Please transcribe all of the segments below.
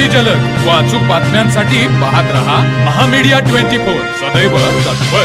अति जलद. व अचूक बातम्यांसाठी पाहत रहा महामीडिया ट्वेंटी फोर. सदैव तत्पर.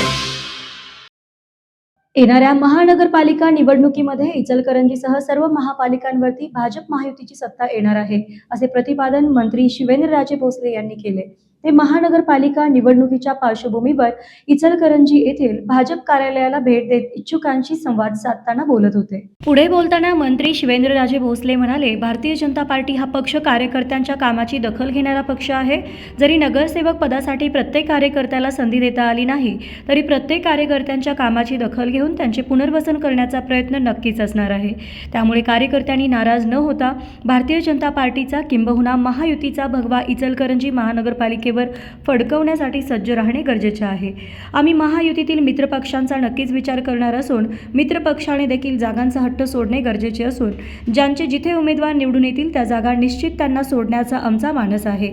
येणाऱ्या महानगरपालिका निवडणुकीमध्ये इचलकरंजीसह सर्व महापालिकांवरती भाजप महायुतीची सत्ता येणार आहे असे प्रतिपादन मंत्री शिवेंद्रराजे भोसले यांनी केले. ते महानगरपालिका निवडणुकीच्या पार्श्वभूमीवर इचलकरंजी येथील भाजप कार्यालयाला भेट देत इच्छुकांशी संवाद साधताना बोलत होते. पुढे बोलताना मंत्री शिवेंद्रराजे भोसले म्हणाले भारतीय जनता पार्टी हा पक्ष कार्यकर्त्यांच्या कामाची दखल घेणारा पक्ष आहे. जरी नगरसेवक पदासाठी प्रत्येक कार्यकर्त्याला संधी देता आली नाही तरी प्रत्येक कार्यकर्त्यांच्या कामाची दखल घेऊन त्यांचे पुनर्वसन करण्याचा प्रयत्न नक्कीच असणार आहे. त्यामुळे कार्यकर्त्यांनी नाराज न होता भारतीय जनता पार्टीचा किंबहुना महायुतीचा भगवा इचलकरंजी महानगरपालिके महानगरपालिकेवर फडकवण्यासाठी सज्ज राहणे गरजेचे आहे. आम्ही महायुतीतील मित्रपक्षांचा नक्कीच विचार करणार असून मित्रपक्षाने देखील जागांचा हट्ट सोडणे गरजेचे असून ज्यांचे जिथे उमेदवार निवडून येतील त्या जागा निश्चित त्यांना सोडण्याचा आमचा मानस आहे.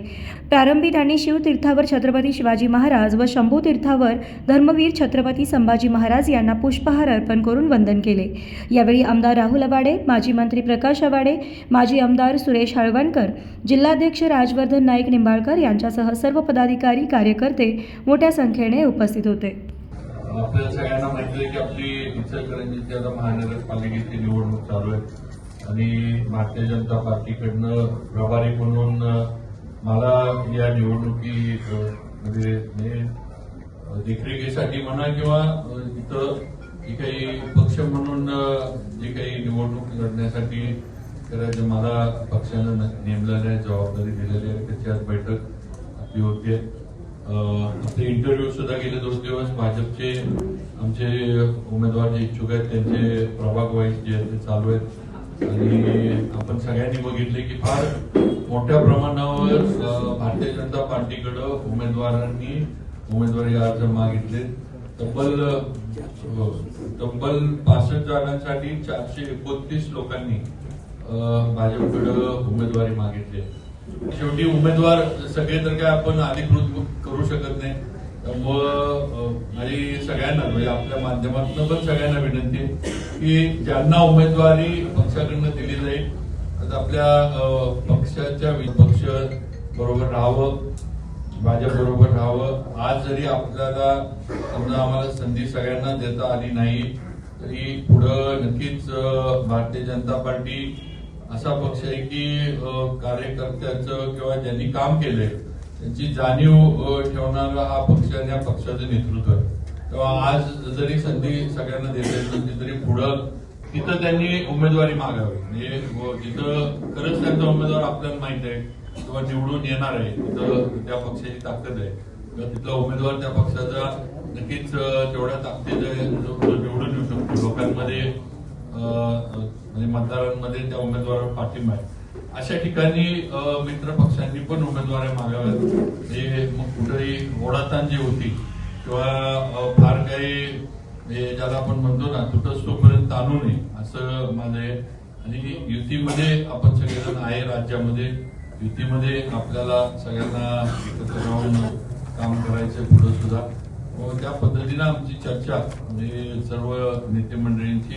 प्रारंभी त्यांनी शिवतीर्थावर छत्रपती शिवाजी महाराज व शंभू तीर्थावर धर्मवीर छत्रपती संभाजी महाराज यांना पुष्पहार अर्पण करून वंदन केले. यावेळी आमदार राहुल आवाडे माजी मंत्री प्रकाश आवाडे माजी आमदार सुरेश हळवणकर जिल्हाध्यक्ष राजवर्धन नाईक निंबाळकर यांच्यासह सर्व पदाधिकारी कार्यकर्ते मोठ्या संख्येने उपस्थित होते. आपल्या सगळ्यांना माहिती आहे की आपली इचलकरंजीची आता महानगरपालिकेची निवडणूक चालू आहे. आणि भारतीय जनता पार्टीकडनं प्रभारी म्हणून मला या निवडणुकी म्हणजे, देखरेखीसाठी म्हणा किंवा इथं जी काही पक्ष म्हणून जे जी काही निवडणूक लढण्यासाठी करायचं मला पक्षानं नेमलेल्या जबाबदारी दिलेली आहे त्याची आज बैठक आपली होते. आपले इंटरव्ह्यू सुद्धा गेले दोन दिवस. भाजपचे आमचे उमेदवार जे इच्छुक आहेत त्यांचे प्रभाग वाईज जे आहेत ते चालू आहेत. आणि आपण सगळ्यांनी बघितले की फार मोठ्या प्रमाणावर भारतीय जनता पार्टीकडं उमेदवारांनी उमेदवारी अर्ज मागितले तब्बल हो, तब्बल पासष्ट जागांसाठी चारशे एकोणतीस लोकांनी भाजपकडं उमेदवारी मागितली आहे. शेवटी उमेदवार सगळे तर काय आपण अधिकृत करू शकत नाही. त्यामुळं माझी सगळ्यांना म्हणजे आपल्या माध्यमातून पण सगळ्यांना विनंती आहे की ज्यांना उमेदवारी पक्षाकडनं दिली जाईल आता आपल्या पक्षाच्या पक्ष बरोबर राहावं भाजप बरोबर राहावं. आज जरी आपल्याला समजा आम्हाला संधी सगळ्यांना देता आली नाही तरी पुढं नक्कीच भारतीय जनता पार्टी असा पक्ष आहे की कार्यकर्त्याचं किंवा ज्यांनी काम केलंय त्यांची जाणीव ठेवणारा हा पक्ष आणि या पक्षाचं नेतृत्व आहे. तेव्हा आज जरी संधी सगळ्यांना देता येत नसली तरी पुढं तिथं त्यांनी उमेदवारी मागावी. म्हणजे जिथं तिथं खरंच त्यांचा उमेदवार आपल्याला माहीत आहे किंवा निवडून येणार आहे तिथं त्या पक्षाची ताकद आहे. किंवा तिथला उमेदवार त्या पक्षाचा नक्कीच तेवढ्या ताकदीचा मतदारांमध्ये त्या उमेदवारावर पाठिंबा आहे. अशा ठिकाणी मित्र पक्षांनी पण उमेदवारी मागाव्यात. जे मग कुठेही ओढाताण जी होती किंवा फार काही ज्याला आपण म्हणतो ना तुटस्तोपर्यंत तोपर्यंत ताणू नये असं माझं आहे आणि युतीमध्ये आपण सगळेजण आहे राज्यामध्ये. युतीमध्ये आपल्याला सगळ्यांना एकत्र राहून काम करायचं पुढे सुद्धा. त्या पद्धतीनं आमची चर्चा म्हणजे सर्व नेते मंडळींची